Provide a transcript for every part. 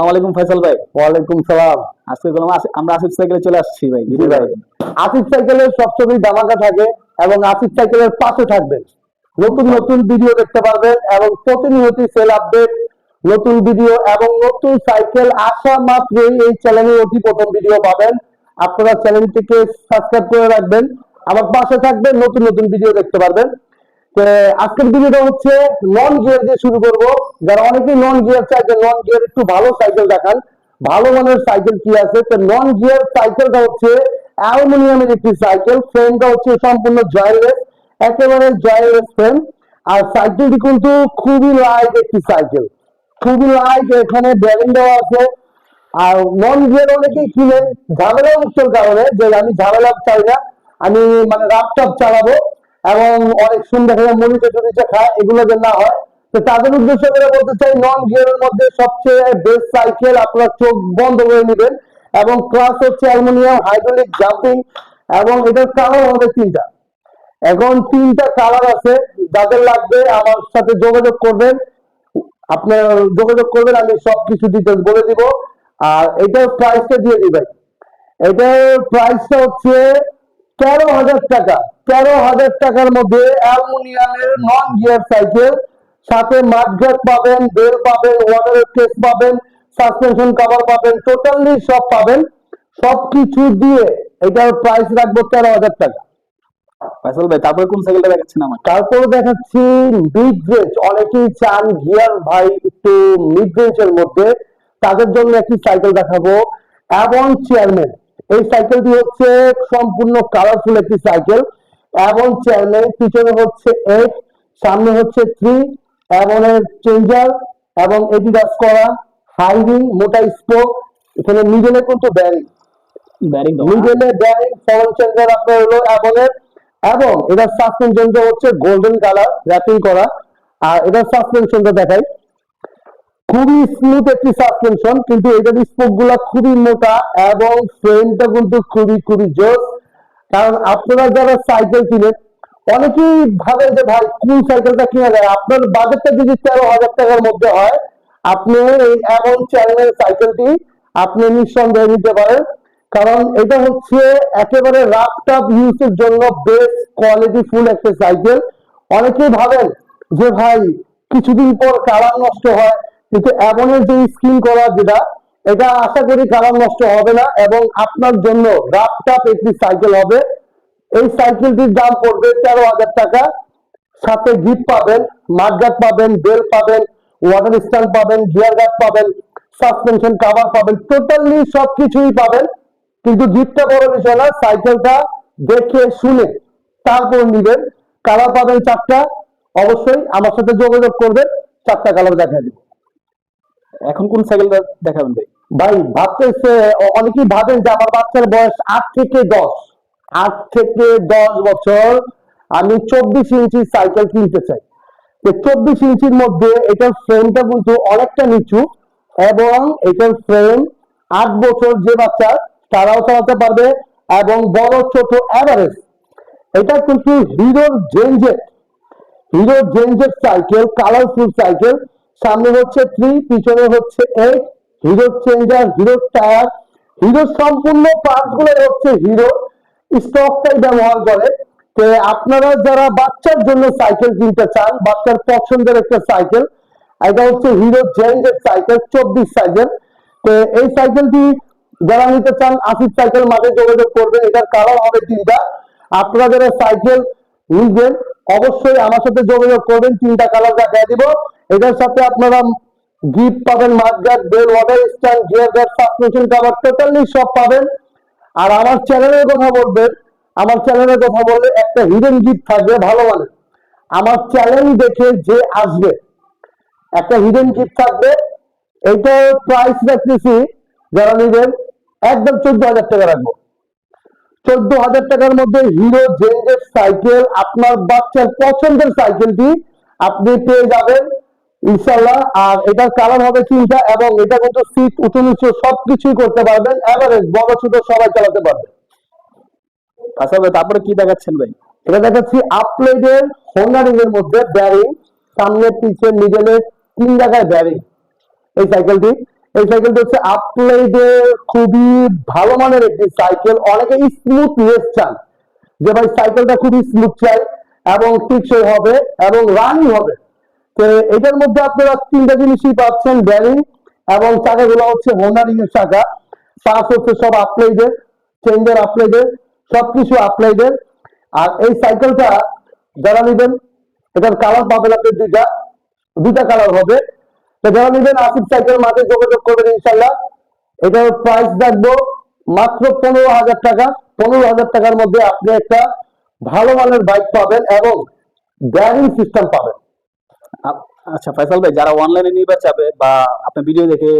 আলাইকুম ফয়সাল ভাই। ওয়ালাইকুম সালাম। আজকে আমরা আসিফ সাইকেলে চলে আসছি ভাই জি ভাই। আসিফ সাইকেলের সবসময় থাকে এবং আসিফ সাইকেলের পাশে থাকবেন নতুন নতুন ভিডিও দেখতে পারবেন এবং প্রতিনিয়ত সেল আপডেট নতুন ভিডিও এবং নতুন সাইকেল আসা মাত্রই এই চ্যানেলে অতি প্রথম ভিডিও পাবেন। আপনারা চ্যানেলটিকে সাবস্ক্রাইব করে রাখবেন। আমার পাশে থাকবেন নতুন নতুন ভিডিও দেখতে পারবেন। আজকের ভিডিওটা হচ্ছে নন গিয়ার দিয়ে শুরু করব। যারা অনেকেই নন গিয়ার চাই যে নন গিয়ার একটু ভালো সাইকেল দেখান। ভালো মানের সাইকেল কি আছে? তো নন গিয়ার সাইকেলটা হচ্ছে অ্যালুমিনিয়ামের একটি সাইকেল ফ্রেমটা হচ্ছে সম্পূর্ণ জয়েলেস একেবারে জয়েলেস ফ্রেম আর সাইকেলটি কিন্তু খুবই লাইট একটি সাইকেল খুবই লাইট এখানে ব্যারিং দেওয়া আছে। আর নন গিয়ার অনেকেই কিনেন ঝামেলা মুক্তর কারণে যে আমি ঝামেলা চাই না। আমি মানে রাপটাপ চালাবো। এবং অনেক সুন্দর দেখা যায় মনিটর টনিটর খায় এগুলো যে না হয়, তো তাদের উদ্দেশ্য করে বলতে চাই নন গিয়ারের মধ্যে সবচেয়ে বেস্ট সাইকেল আপনারা চোখ বন্ধ করে নেবেন এবং ক্লাস হচ্ছে অ্যালুমিনিয়াম হাইড্রোলিক জাম্পিং এবং এটার কালার আমাদের তিনটা। এখন তিনটা কালার আছে, যাদের লাগবে আমার সাথে যোগাযোগ করবেন। আপনার যোগাযোগ করবেন, আমি সবকিছু ডিটেলস বলে দিব। আর এটার প্রাইসটা দিয়ে দিবেন। এটার প্রাইসটা হচ্ছে তেরো হাজার টাকা তেরো হাজার টাকার মধ্যে অ্যালুমিনিয়ামের নন গিয়ার সাইকেল সাথে মাঠঘাট পাবেন বেল পাবেন ওয়াটারের কেস পাবেন সাসপেনশন কভার পাবেন টোটালি সব পাবেন। সবকিছু দিয়ে এটার প্রাইস রাখব তেরো হাজার টাকা। ফয়সাল ভাই তারপরে কোন সাইকেলটা দেখাচ্ছেন আমার তারপরে দেখাচ্ছি মিড রেঞ্জ অনেকেই চান গিয়ার ভাই একটু মিড রেঞ্জের মধ্যে। তাদের জন্য একটি সাইকেল দেখাবো। এবং চেয়ারম্যান এই সাইকেলটি হচ্ছে সম্পূর্ণ কালারফুল একটি সাইকেল এবং চেয়ারম্যান পিছনে হচ্ছে এইট সামনে হচ্ছে থ্রি এবং চেঞ্জার এবং এডিডাস করা হাইভিং মোটা স্পোক এখানে মিডলে কিন্তু ব্যারিং ব্যারিং মিডলে ব্যারিং ফরন চেঞ্জার আপনার হলো অ্যাবনের এবং এটার সাসপেনশনটা হচ্ছে গোল্ডেন কালার র্যাপিং করা। আর এটার সাসপেনশনটা দেখাই। খুবই স্মুথ একটি সাসপেনশন কিন্তু এটার স্পোকগুলা খুবই মোটা এবং ফ্রেমটা কিন্তু খুবই খুবই জোস। কারণ আপনারা যারা সাইকেল কিনেন, অনেকেই ভাবেন যে, ভাই, কোন সাইকেলটা কিনা যায়? আপনার বাজেটটা যদি তেরো হাজার টাকার মধ্যে হয়, আপনি এই এমন চ্যানেলের সাইকেলটি আপনি নিঃসন্দেহে নিতে পারেন। কারণ এটা হচ্ছে একেবারে রাফ রাফটাপ ইউজের জন্য বেস্ট কোয়ালিটি ফুল একটা সাইকেল অনেকেই ভাবেন যে, ভাই, কিছুদিন পর কালার নষ্ট হয় কিন্তু এমনের যে স্ক্রিন করা যেটা, এটা আশা করি কালার নষ্ট হবে না এবং আপনার জন্য রাফটাপ একটি সাইকেল হবে। এই সাইকেলটির দাম পড়বে তেরো হাজার টাকা। সাথে গিফট পাবেন মাঠগার্ড পাবেন বেল পাবেন ওয়াটার স্ট্যান্ড পাবেন গিয়ার গার্ড পাবেন সাসপেনশন কাভার পাবেন টোটালি সবকিছুই পাবেন। কিন্তু গিফটটা বড় বিষয় না সাইকেলটা দেখে শুনে তারপর নিবেন। কালার পাবেন চারটা। অবশ্যই আমার সাথে যোগাযোগ করবেন, চারটা কালার দেখা দিব। এখন কোন সাইকেলটা দেখাবেন ভাই? ভাই, ভাবতেছে অনেকেই ভাবেন যে আমার বাচ্চার বয়স আট থেকে দশ। আট থেকে দশ বছর আমি চব্বিশ ইঞ্চি সাইকেল কিনতে চাই। চব্বিশ ইঞ্চির মধ্যে এটার ফ্রেমটা কিন্তু অনেকটা নিচু এবং এটার ফ্রেম আট বছর যে বাচ্চা, তারাও চালাতে পারবে এবং বড়, ছোট অ্যাভারেজ এটা কিন্তু হিরোর জেনজেট হিরো জেনজেট সাইকেল কালারফুল সাইকেল সামনে হচ্ছে থ্রি পিছনে হচ্ছে eight Hero changer Hero tyre Hero সম্পূর্ণ পার্টগুলো হচ্ছে হিরো স্টকটাই ব্যবহার করে। তো আপনারা যারা বাচ্চার জন্য সাইকেল কিনতে চান, বাচ্চার পছন্দের একটা সাইকেল এটা হচ্ছে হিরো জেনজেট সাইকেল চব্বিশ সাইকেল তো এই সাইকেলটি যারা নিতে চান, আসিফ সাইকেল মাঠে যোগাযোগ করবেন এটার কালার হবে তিনটা। আপনারা যারা সাইকেল নিবেন, অবশ্যই আমার সাথে যোগাযোগ করবেন, তিনটা কালার দেখা দিব। এটার সাথে আপনারা গিফট পাবেন mudguard bell water stand gear guard suspension cover totally সব পাবেন। আর আমার চ্যানেলের কথা বলবেন, আমার চ্যানেলের কথা বললে একটা হিডেন গিফট থাকবে, ভালো মানে। আমার চ্যানেল দেখে যে আসবে, একটা হিডেন গিফট থাকবে। এইটার প্রাইস রাখতেছি যারা নিবেন, একদম চোদ্দ হাজার টাকা রাখব। চোদ্দ হাজার টাকার মধ্যে হিরো জেনজেট সাইকেল আপনার বাচ্চার পছন্দের সাইকেলটি আপনি পেয়ে যাবেন। ইনশাল্লাহ আর এটার কালার হবে তিনটা এবং এটা কিন্তু সিট উঁচু নিচু সবকিছুই করতে পারবেন এভারেজ বড় ছোট সবাই চালাতে পারবেন ফয়সাল ভাই, তারপরে কি দেখাচ্ছেন ভাই? এটা দেখাচ্ছি আপলেডের হোন্ডা রিং এর মধ্যে ব্যারিং সামনে, পিছে মিডলে তিন জায়গায় ব্যারিং এই সাইকেলটি এই সাইকেলটা হচ্ছে আপলেডের খুবই ভালো মানের একটি সাইকেল অনেকে স্মুথনেস চান। যে ভাই সাইকেলটা খুবই স্মুথ চাই এবং টিকসই হবে এবং রানিং হবে। তো এটার মধ্যে আপনারা তিনটা জিনিসই পাচ্ছেন ব্যারিং এবং চাকাগুলো হচ্ছে হোন্ডারিং এর চাকা পাঁচ হচ্ছে সব আপলাইডের চেঞ্জার আপলাইডের সবকিছু আপলাইডের আর এই সাইকেলটা যারা নেবেন, এটার কালার পাবেন আপনি দুইটা দুইটা কালার হবে। তো যারা নেবেন আসিফ সাইকেল মাঠে যোগাযোগ করবেন ইনশাল্লাহ এটার প্রাইস রাখব মাত্র পনেরো হাজার টাকা। পনেরো হাজার টাকার মধ্যে আপনি একটা ভালো মানের বাইক পাবেন এবং ব্যারিং সিস্টেম পাবেন। আচ্ছা ফয়সাল ভাই, যারা অনলাইনে নিতে চাবে বা আপনার ভিডিও দেখে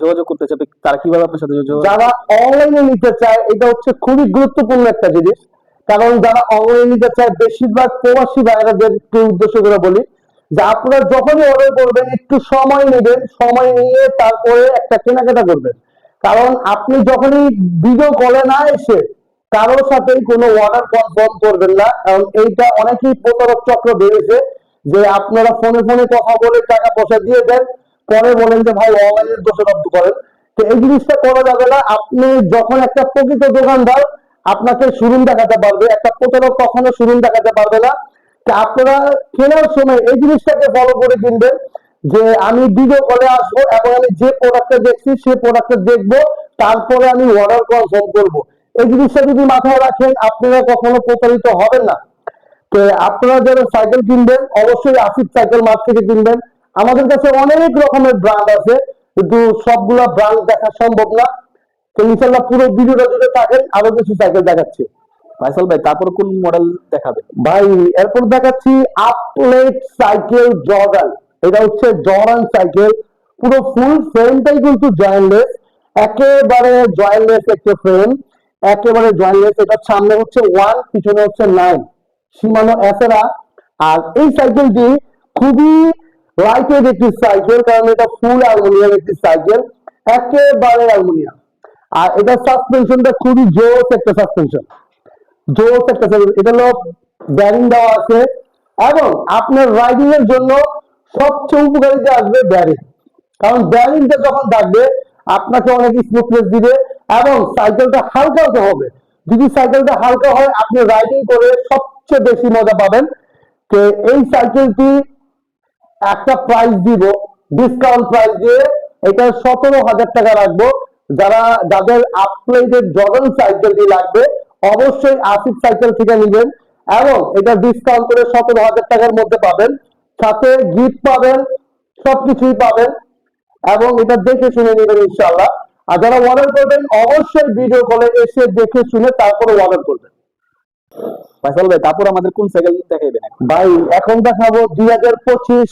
যোগাযোগ করতে চাবে তারা কীভাবে আপনার সাথে যোগাযোগ যারা অনলাইনে নিতে চায়, এটা হচ্ছে খুবই গুরুত্বপূর্ণ একটা জিনিস। কারণ যারা অনলাইনে নিতে চায়, বেশিরভাগ প্রবাসী ভাইরাদেরকে উদ্দেশ্য করে বলি যে আপনারা যখনই অর্ডার করবেন, একটু সময় নেবেন, সময় নিয়ে তারপরে একটা কেনাকাটা করবেন। কারণ আপনি যখনই ভিডিও কলে না এসে কারোর সাথেই কোনো অর্ডার কনফার্ম করবেন না, কারণ এইটা অনেকেই প্রতারক চক্র বেড়েছে যে আপনারা ফোনে ফোনে কথা বলে টাকা পয়সা দিয়ে দেন, পরে বলেন যে ভাই অনলাইনের দোষারোপ করেন। তো এই জিনিসটা করা যাবে না। আপনি যখন একটা প্রকৃত দোকানদার, আপনাকে শোরুম দেখাতে পারবে। একটা প্রতারক কখনো শোরুম দেখাতে পারবে না। তা আপনারা কেনার সময় এই জিনিসটাকে ফলো করে কিনবেন যে আমি ভিডিও কলে আসব এবং আমি যে প্রোডাক্টটা দেখছি, সেই প্রোডাক্টটা দেখব, তারপরে আমি অর্ডার কনফার্ম করব। এই জিনিসটা যদি মাথায় রাখেন, আপনারা কখনো প্রতারিত হবেন না। তো আপনারা যারা সাইকেল কিনবেন অবশ্যই আসিফ সাইকেল মার্ট থেকে কিনবেন। আমাদের কাছে অনেক রকমের ব্র্যান্ড আছে কিন্তু সবগুলা ব্র্যান্ড দেখা সম্ভব না। তো ইনশাল্লাহ পুরো ভিডিওটা জুড়ে থাকেন আরও কিছু সাইকেল দেখাচ্ছি। ফয়সাল ভাই তারপর কোন মডেল দেখাবে ভাই এরপর দেখাচ্ছি আপলেট সাইকেল জর্ডান এটা হচ্ছে জর্ডান সাইকেল পুরো ফুল ফ্রেমটাই কিন্তু জয়েন্টলেস একেবারে জয়েন্টলেস একটা ফ্রেম একেবারে জয়েন্টলেস এটা সামনে হচ্ছে ওয়ান পিছনে হচ্ছে নাইন সীমানো এসেরা। আর এই সাইকেলটি খুবই লাইটের একটি সাইকেল, কারণ এটা ফুল অ্যালুমিনিয়াম একটি সাইকেল, একেবারে অ্যালুমিনিয়াম আর এটা সাসপেনশনটা খুবই জোস একটা সাসপেনশন জোস একটা সাইকেল এটা হলো ব্যারিং দেওয়া আছে। এবং আপনার রাইডিং এর জন্য সবচেয়ে উপকারিতা আসবে ব্যারিং কারণ ব্যারিংটা যখন থাকবে, আপনাকে অনেক স্মুথনেস দিবে এবং সাইকেলটা হালকা হতে হবে। যদি সাইকেলটা হালকা হয়, আপনি রাইডিং করে সবচেয়ে বেশি মজা পাবেন তো এই সাইকেলটি একটা প্রাইস দিব ডিসকাউন্ট প্রাইস দিয়ে এটা সতেরো হাজার টাকা রাখব। যারা, যাদের আপলাইডের জর্ডন সাইকেলটি লাগবে, অবশ্যই আসিফ সাইকেল থেকে নেবেন এবং এটা ডিসকাউন্ট করে সতেরো হাজার টাকার মধ্যে পাবেন। সাথে গিফট পাবেন, সবকিছুই পাবেন এবং এটা দেখে শুনে নেবেন ইনশাল্লাহ আর যারা অর্ডার করবেন, অবশ্যই ভিডিও কলে এসে দেখে শুনে তারপরে অর্ডার করবেন। ফয়সাল ভাই আমাদের কোন সাইকেল ভাই, এখন দেখাবো দুই হাজার পঁচিশ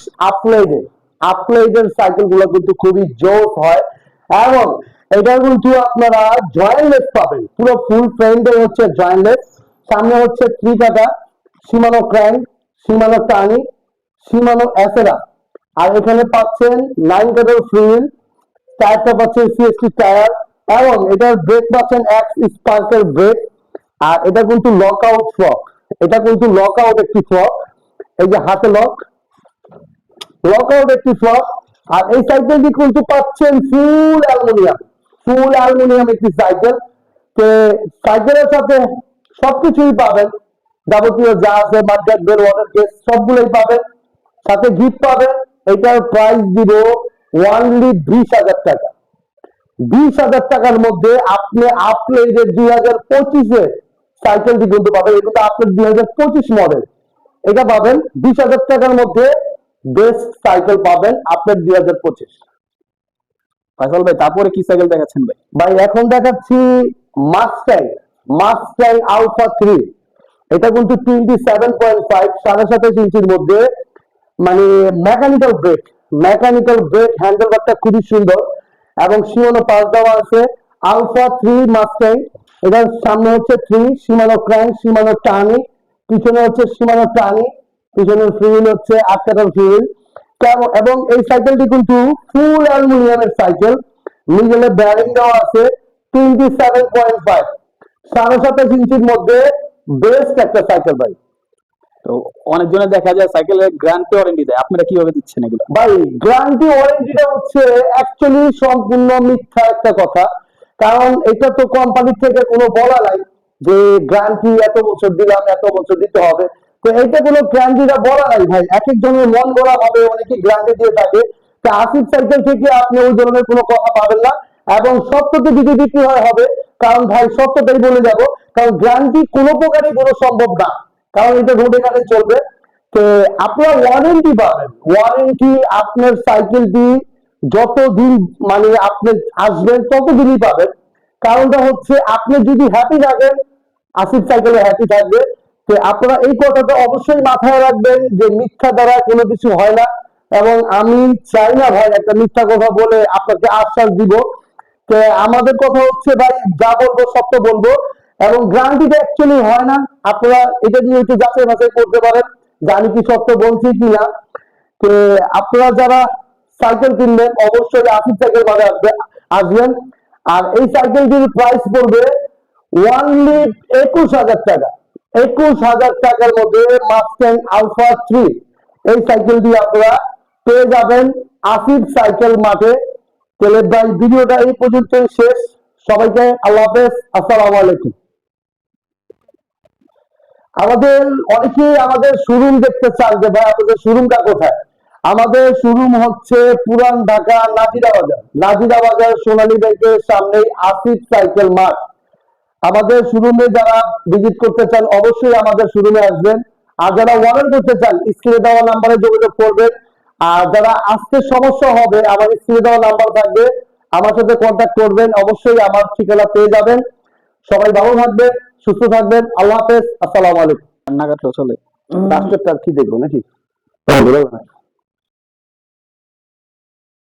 আপলাইডের সাইকেলগুলো কিন্তু খুবই হয়। এবং এটা কিন্তু আপনারা জয়েন্টলেস পাবেন। পুরো ফুল ফ্রেন্ডে হচ্ছে জয়েন্টলেস সামনে হচ্ছে সীমানো ক্র্যাঙ্ক সীমানো টানি সীমানো অ্যাসেরা আর এখানে পাচ্ছেন নাইন কাটার ফ্রিল টায়ারটা পাচ্ছেন সিএসটি টায়ার এবং এটার ব্রেক পাচ্ছেন এক্স স্পার্কের ব্রেক আর এটা কিন্তু লক আউট ফ্রক এটা কিন্তু লক আউট একটি ফ্রক এই যে হাতে লক লক আউট একটি ফ্রক আর এই সাইকেলটি কিন্তু পাচ্ছেন ফুল অ্যালুমিনিয়াম ফুল অ্যালুমিনিয়াম একটি সাইকেল তো সাইকেলের সাথে সবকিছুই পাবেন। যাবতীয় যা আছে মার্কেট বেল ওয়াটার কেস সবগুলোই পাবেন। সাথে গিফট পাবেন। এটার প্রাইস দিব ওয়ানলি বিশ হাজার টাকা। বিশ হাজার টাকার মধ্যে আপনি আপলের দুই হাজার পঁচিশে সাইকেলটি কিন্তু পাবেন। এটা আপনার দুই হাজার পঁচিশ মডেল এটা পাবেন বিশ হাজার টাকার মধ্যে বেস্ট সাইকেল পাবেন আপনার দুই হাজার পঁচিশ। ফয়সাল ভাই তারপরে কি সাইকেল দেখাচ্ছেন ভাই? ভাই এখন দেখাচ্ছি আলফা থ্রি এটা কিন্তু টোয়েন্টি সেভেন পয়েন্ট ফাইভ সাড়ে সাতাশ ইঞ্চির মধ্যে। মানে মেকানিক্যাল ব্রেক মেকানিক্যাল ব্রেক হ্যান্ডেলবারটা খুবই সুন্দর। এবং সীমানো পাশ দেওয়া আছে। আলফা থ্রি মাস্টাইং এটার সামনে হচ্ছে থ্রি সীমানো ক্র্যাঙ্ক সীমানো টানি পিছনে হচ্ছে সীমানো টানি পিছনের ফিউল হচ্ছে আটকাটার ফিউল এবং এই সাইকেলটি কিন্তু ফুল অ্যালুমিনিয়ামের সাইকেল মিডলে ব্যারিং দেওয়া আছে টোয়েন্টি সেভেন পয়েন্ট ফাইভ সাড়ে সাতাশ ইঞ্চির মধ্যে বেস্ট একটা সাইকেল ভাই। তো অনেকজনে দেখা যায় সাইকেলের গ্যারান্টি ওয়ারেন্টি দেয়। আপনারা কীভাবে দিচ্ছেন এগুলো? ভাই গ্যারান্টি ওয়ারেন্টিটা হচ্ছে অ্যাকচুয়ালি সম্পূর্ণ মিথ্যা একটা কথা। কারণ এটা তো কোম্পানি থেকে কোনো বলা নাই যে গ্যারান্টি এত বছর দিলাম, এত বছর দিতে হবে। তো এইটা কোনো গ্যারান্টিটা বলা নাই ভাই। এক একজনের মন গড়া ভাবে অনেকে গ্যারান্টি দিয়ে থাকে। তো আসিফ সাইকেল থেকে আপনি ওই ধরনের কোনো কথা পাবেন না। এবং সত্যতে যদি বিক্রি হয়, হবে। কারণ ভাই, সত্যটাই বলে যাব। কারণ গ্যারান্টি কোনো প্রকারই কোনো সম্ভব না। কারণ এটা রোডে ঘাটে চলবে। তো আপনার ওয়ারেন্টি পাবেন। ওয়ারেন্টি আপনার সাইকেলটি যতদিন মানে আপনি আসবেন, ততদিনই পাবেন। কারণটা হচ্ছে, আপনি যদি হ্যাপি থাকেন, আসিফ সাইকেলে হ্যাপি থাকবে, তো আপনারা এই কথাটা অবশ্যই মাথায় রাখবেন যে মিথ্যা দ্বারা কোনো কিছু হয় না। এবং আমি চাই না ভাই একটা মিথ্যা কথা বলে আপনাকে আশ্বাস দিব। তো আমাদের কথা হচ্ছে ভাই, যা বলব সত্য বলব। এবং গ্যারান্টিটা অ্যাকচুয়ালি হয় না। আপনারা এটা নিয়ে একটু যাচাই বাছাই করতে পারেন, জানি কি সত্য বলছি কিনা তো আপনারা যারা সাইকেল কিনবেন অবশ্যই আশি সাইকেল আসবে, আসবেন। আর এই সাইকেলটির প্রাইস পড়বে ওয়ানলি একুশ হাজার টাকা। একুশ হাজার টাকার মধ্যে মাস্টেন আলফা থ্রি এই সাইকেলটি আপনারা পেয়ে যাবেন আসিফ সাইকেল মাঠে। তাহলে ভাই, ভিডিওটা এই পর্যন্তই শেষ। সবাইকে আল্লাহ হাফেজ, আসসালামু আলাইকুম। আমাদের অনেকেই আমাদের শোরুম দেখতে চান যে, ভাই, আপনাদের শোরুমটা কোথায়? আমাদের শোরুম হচ্ছে পুরান ঢাকা নাজিরা বাজার। নাজিরা বাজার সোনালী ব্যাংকের সামনেই আসিফ সাইকেল মাঠ। আমাদের শোরুমে যারা ভিজিট করতে চান অবশ্যই আমাদের শোরুমে আসবেন। আর যারা অর্ডার করতে চান স্ক্রিনে দেওয়া নাম্বারে যোগাযোগ করবেন। আর যারা আসতে সমস্যা হবে আমার স্ক্রিনে দেওয়া নাম্বার থাকবে। আমার সাথে কন্ট্যাক্ট করবেন অবশ্যই আমার ঠিকানা পেয়ে যাবেন। সবাই ভালো থাকবেন সুস্থ থাকবেন। আল্লাহ হাফেজ আসসালামু আলাইকুম। রান্নাঘাটও চলে রাষ্ট্রের কি দেখব নাকি?